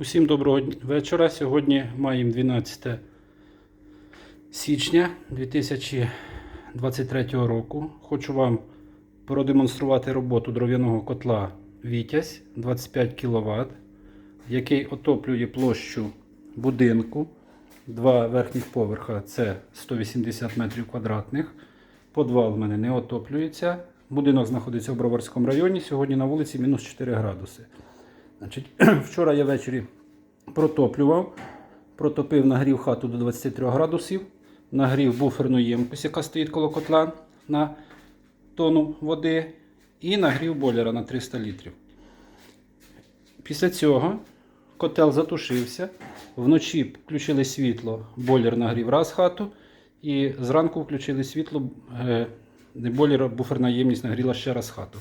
Усім доброго вечора. Сьогодні маємо 12 січня 2023 року. Хочу вам продемонструвати роботу дров'яного котла Вітязь 25 кВт, який отоплює площу будинку. Два верхніх поверха це 180 метрів квадратних. Подвал в мене не отоплюється. Будинок знаходиться в Броварському районі. Сьогодні на вулиці мінус 4 градуси. Значить, вчора я ввечері протоплював, протопив, нагрів хату до 23 градусів, нагрів буферну ємкость, яка стоїть коло котла на тонну води, і нагрів бойлера на 300 літрів. Після цього котел затушився, вночі включили світло, бойлер нагрів раз хату, і зранку включили світло, е, бойлер, буферна ємність нагріла ще раз хату.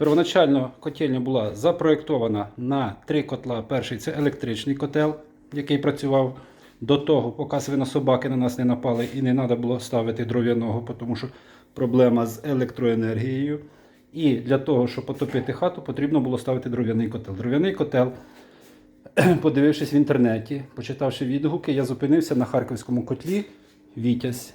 Первоначально котельня була запроєктована на три котла. Перший це електричний котел, який працював до того, поки свинособаки на нас не напали і не треба було ставити дров'яного, тому що проблема з електроенергією. І для того, щоб потопити хату, потрібно було ставити дров'яний котел. Дров'яний котел, подивившись в інтернеті, почитавши відгуки, я зупинився на харківському котлі Вітязь,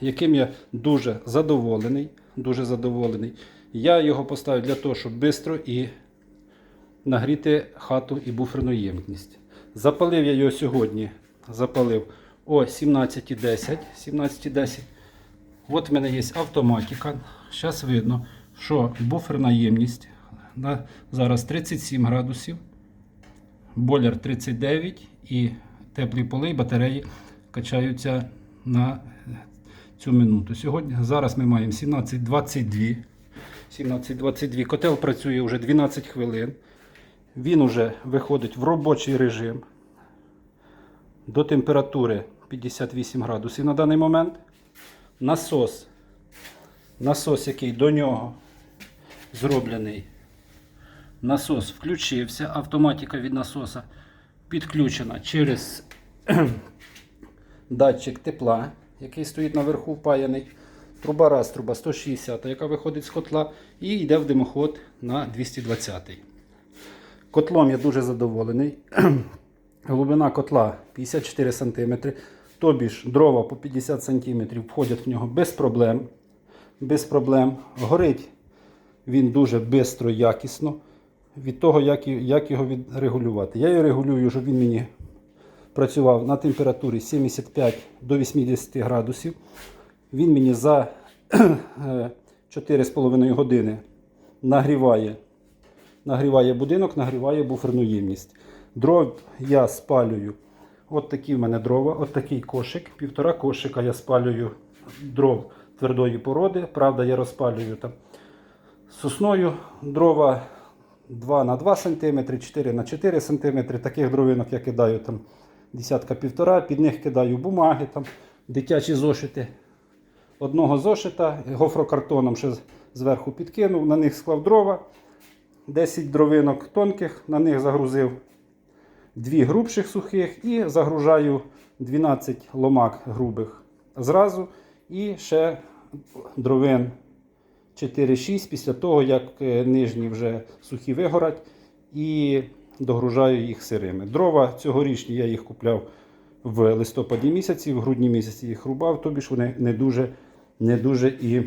яким я дуже задоволений. Дуже задоволений. Я його поставив для того, щоб швидко і нагріти хату і буферну ємність. Запалив я його сьогодні. Запалив о 17.10. 17.10. От в мене є автоматика. Зараз видно, що буферна ємність на зараз 37 градусів, бойлер 39 і теплі поли і батареї качаються на цю минуту. Сьогодні зараз ми маємо 17.22. 17.22. Котел працює вже 12 хвилин. Він вже виходить в робочий режим до температури 58 градусів на даний момент. Насос, насос, який до нього зроблений. Насос включився, автоматика від насоса підключена через датчик тепла, який стоїть наверху впаяний. Труба раз, труба 160, яка виходить з котла, і йде в димоход на 220. Котлом я дуже задоволений. Глибина котла 54 см. Тобі ж дрова по 50 см входять в нього без проблем. Без проблем. Горить він дуже швидко, якісно. Від того, як, як його відрегулювати. Я його регулюю, щоб він мені працював на температурі 75 до 80 градусів. Він мені за е, 4,5 години нагріває, нагріває будинок, нагріває буферну ємність. Дров я спалюю. От такі в мене дрова, от такий кошик. Півтора кошика я спалюю дров твердої породи. Правда, я розпалюю там сосною дрова 2 на 2 см, 4 на 4 см. Таких дровинок я кидаю там десятка півтора, під них кидаю бумаги, там, дитячі зошити. Одного зошита гофрокартоном ще зверху підкинув, на них склав дрова, 10 дровинок тонких, на них загрузив дві грубших сухих і загружаю 12 ломак грубих зразу. І ще дровин 4-6 після того, як е, нижні вже сухі вигорять, і догружаю їх сирими. Дрова цьогорічні я їх купляв в листопаді місяці, в грудні місяці їх рубав, тобі ж вони не дуже, не дуже і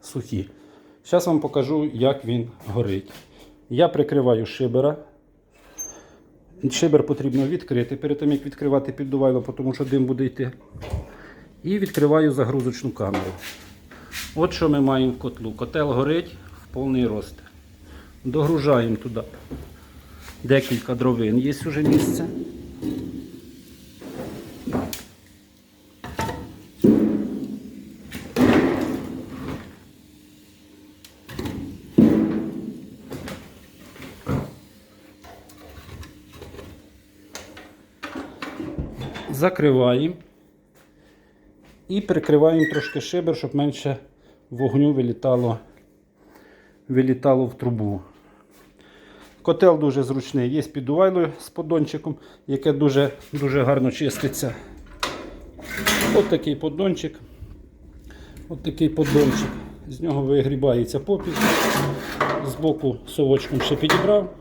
сухі. Зараз вам покажу, як він горить. Я прикриваю шибера. Шибер потрібно відкрити перед тим, як відкривати піддувайло, тому що дим буде йти. І відкриваю загрузочну камеру. От що ми маємо в котлу. Котел горить в повний рост. Догружаємо туди декілька дровин. Є вже місце. Закриваємо. І прикриваємо трошки шибер, щоб менше вогню вилітало, вилітало в трубу. Котел дуже зручний, є піддувайло з поддончиком, яке дуже, дуже гарно чиститься. Ось такий поддончик. Ось такий поддончик. З нього вигрібається попіл. Збоку совочком ще підібрав.